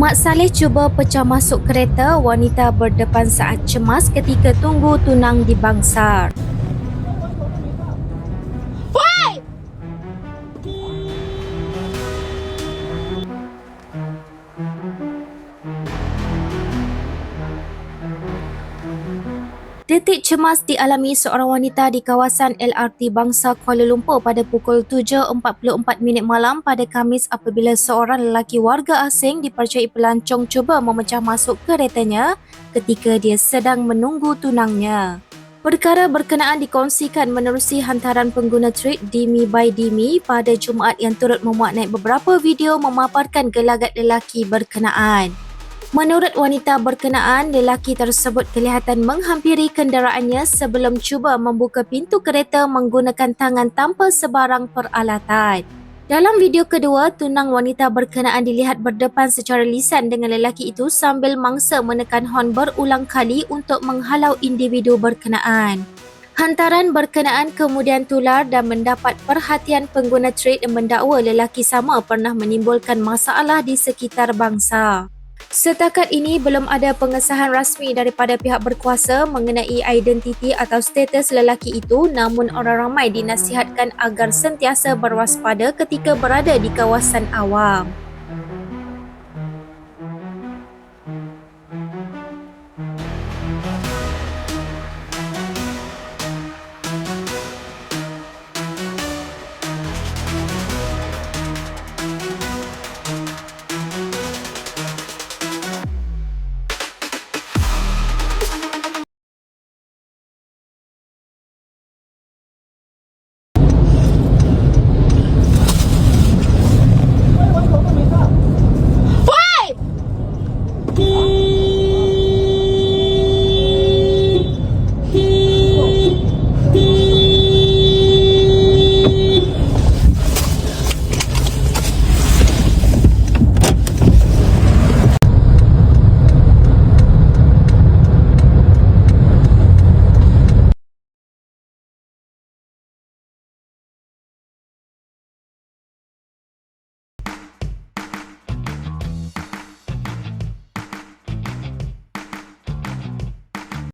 Mak Saleh cuba pecah masuk kereta wanita berdepan saat cemas ketika tunggu tunang di Bangsar. Detik cemas dialami seorang wanita di kawasan LRT Bangsa Kuala Lumpur pada pukul 7.44 minit malam pada Khamis apabila seorang lelaki warga asing dipercayai pelancong cuba memecah masuk keretanya ketika dia sedang menunggu tunangnya. Perkara berkenaan dikongsikan menerusi hantaran pengguna tweet Dimi by Dimi pada Jumaat yang turut memuat naik beberapa video memaparkan gelagat lelaki berkenaan. Menurut wanita berkenaan, lelaki tersebut kelihatan menghampiri kenderaannya sebelum cuba membuka pintu kereta menggunakan tangan tanpa sebarang peralatan. Dalam video kedua, tunang wanita berkenaan dilihat berdepan secara lisan dengan lelaki itu sambil mangsa menekan hon berulang kali untuk menghalau individu berkenaan. Hantaran berkenaan kemudian tular dan mendapat perhatian pengguna trade mendakwa lelaki sama pernah menimbulkan masalah di sekitar bangsa. Setakat ini belum ada pengesahan rasmi daripada pihak berkuasa mengenai identiti atau status lelaki itu namun orang ramai dinasihatkan agar sentiasa berwaspada ketika berada di kawasan awam. Oh.